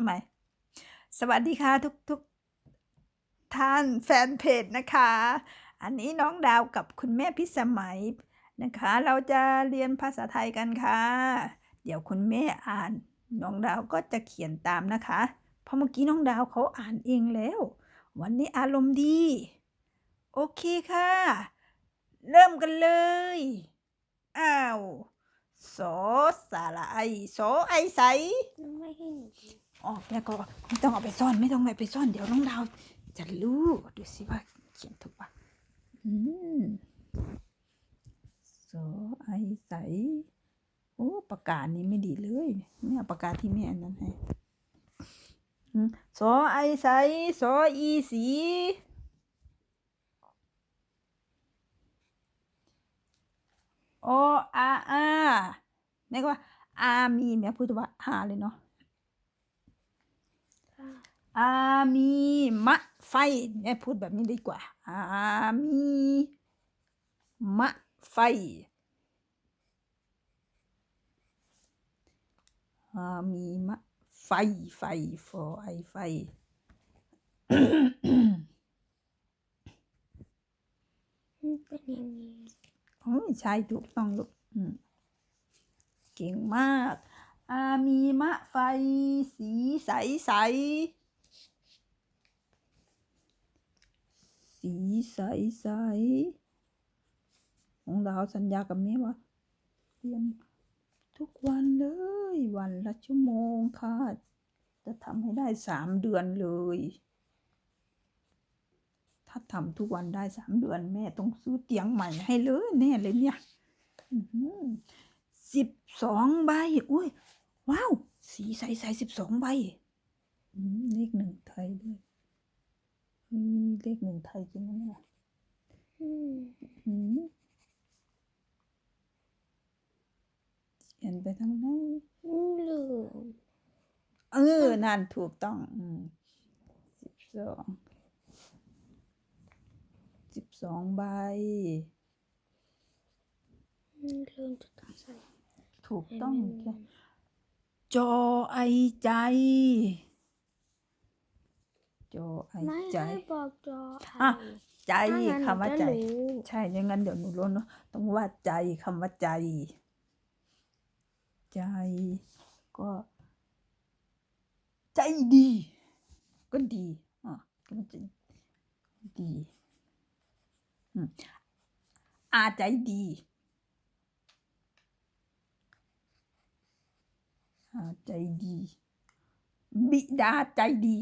ทำไมสวัสดีค่ะทุกทุกท่านแฟนเพจนะคะ อันนี้น้องดาวกับคุณแม่พิสมัยนะคะ เราจะเรียนภาษาไทยกันค่ะ เดี๋ยวคุณแม่อ่าน น้องดาวก็จะเขียนตามนะคะ เพราะเมื่อกี้น้องดาวเขาอ่านเองแล้ว วันนี้อารมณ์ดี โอเคค่ะ เริ่มกันเลย อ้าว โสสาระไอโสไอใสไม่ให้หนูดูอ๋อแม่ก็ไม่ต้องเอาไปซ่อนไม่ต้องเอาไปซ่อนเดี๋ยวน้องดาวจะรู้ดูสิว่าเขียนถูกปะอืมโสไอใสโอ้ปากกานี้ไม่ดีเลยไม่เอาปากกาที่แม่อันนั้นให้อืมโสไอใสโสอีสี ออาอาแม่ก็ว่าอามีแม่พูดว่าอาเลยเนาะค่ะอามีมะไฟเนี่ยพูดแบบนี้ดีกว่าอามีมะไฟอามีมะไฟไฟฟอไอไฟมันเป็นอย่างนี้โอ้ย ใช่ถูกต้องลูกเก่งมาก อามีมะไฟสีใสใส สีใสใส ของเราสัญญากับแม่ว่าเรียนทุกวันเลย วันละชั่วโมงค่ะ จะทำให้ได้สามเดือนเลย ถ้าทำทุกวันได้สามเดือนแม่ต้องซื้อเตียงใหม่ให้เลยแน่เลยเนี่ยสิบสองใบอุ้ยว้าว สีใสใสสิบสองใบอืมเลขหนึ่งไทยด้วยอืมเลขหนึ่งไทยจริงไหมเนี่ยอืมอืมเขียนไปทางไหนลืมเออนั่นถูกต้องอืมสิบสอง สิบสองใบ ลืมจะตั้งใส่ถูกต้องให้แค่มันจอไอใจ จอไอไม่ใจ ให้บอกจออะไอใจ ถ้างั้นคำว่าหนูใจจะรู้ใช่ยังงั้นเดี๋ยวหนูรู้เนอะต้องว่าใจคำว่าใจ ใจ ก็ ใจดี ก็ดีอะก็มันจะดี อืมอาใจดีอาใจดี บิดาใจดี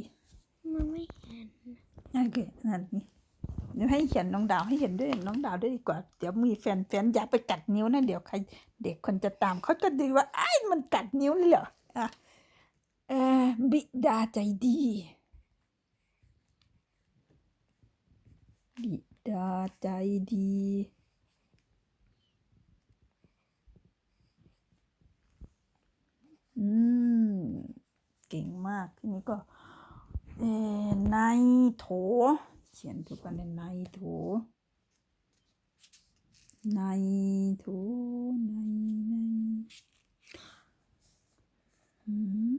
มันไม่เห็นโอเคนั่นนี่เดี๋ยวให้เขียนน้องดาวให้เห็นด้วยน้องดาวด้วยดีกว่า เดี๋ยวมีแฟนแฟนอย่าไปกัดนิ้วนะเดี๋ยวใคร เด็กคนจะตามเขาจะดูว่าไอ้ายมันกัดนิ้วเลยเหรออะเออบิดาใจดี บิ ดาใจดี อืม เก่งมาก ทีนี้ก็ เอในโถ เขียนถูกกันเลยในโถในโถในในอืม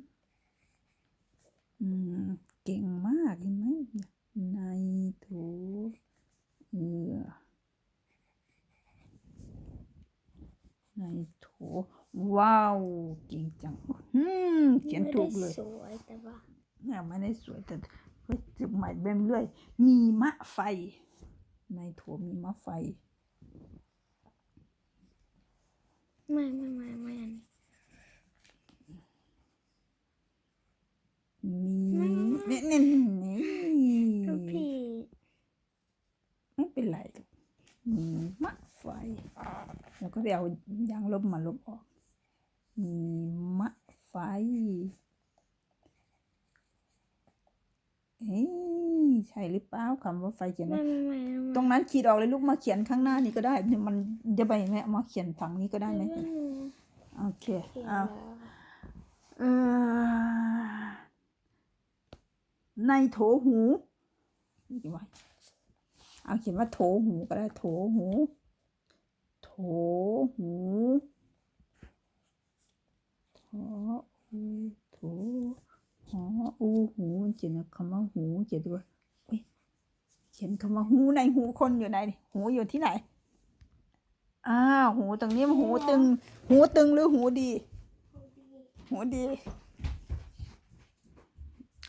อืม เก่งมากเห็นไหมในโถเออในโถ ว้าวเก่งจังอืมเขียนถูกเลยไม่ได้สวยแต่ว่าเนี่ยไม่ได้สวยแต่ก็จุดหมายเบิ่มเรื่อย มีมะไฟ ในโถมีมะไฟ ไม่ไม่ไม่ไม่อันนี้มีนี่นี่นี่ลูกพี่ไม่เป็นไรหรอกมีมะไฟ แล้วก็ไปเอายางลบมาลบออก มีมะไฟ เอ้ยใช่หรือเปล่าคำว่าไฟเขียนไม่ไว้ไม่ไม่ไม่ตรงนั้นขีดออกเลยลูกมาเขียนข้างหน้านี้ก็ได้เนี่ยมันจะไปไหมเอามาเขียนฝั่งนี้ก็ได้ไหมไม่ไม่โอเคเขียนเอาแล้วเออในโถหูนี่กี่ว่าเอาเขียนว่าโถหูก็ได้โถหู โถหู โถหูโถหออูหูเขียนคำว่าหูเขียนด้วยเอ้ยเขียนคำว่าหูในหูคนอยู่ไหนหูอยู่ที่ไหนอ้าวหูตรงนี้มันหูตึง หูตึงหรือหูดี หูดี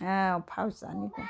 อ้าวภาษานี่ก่อน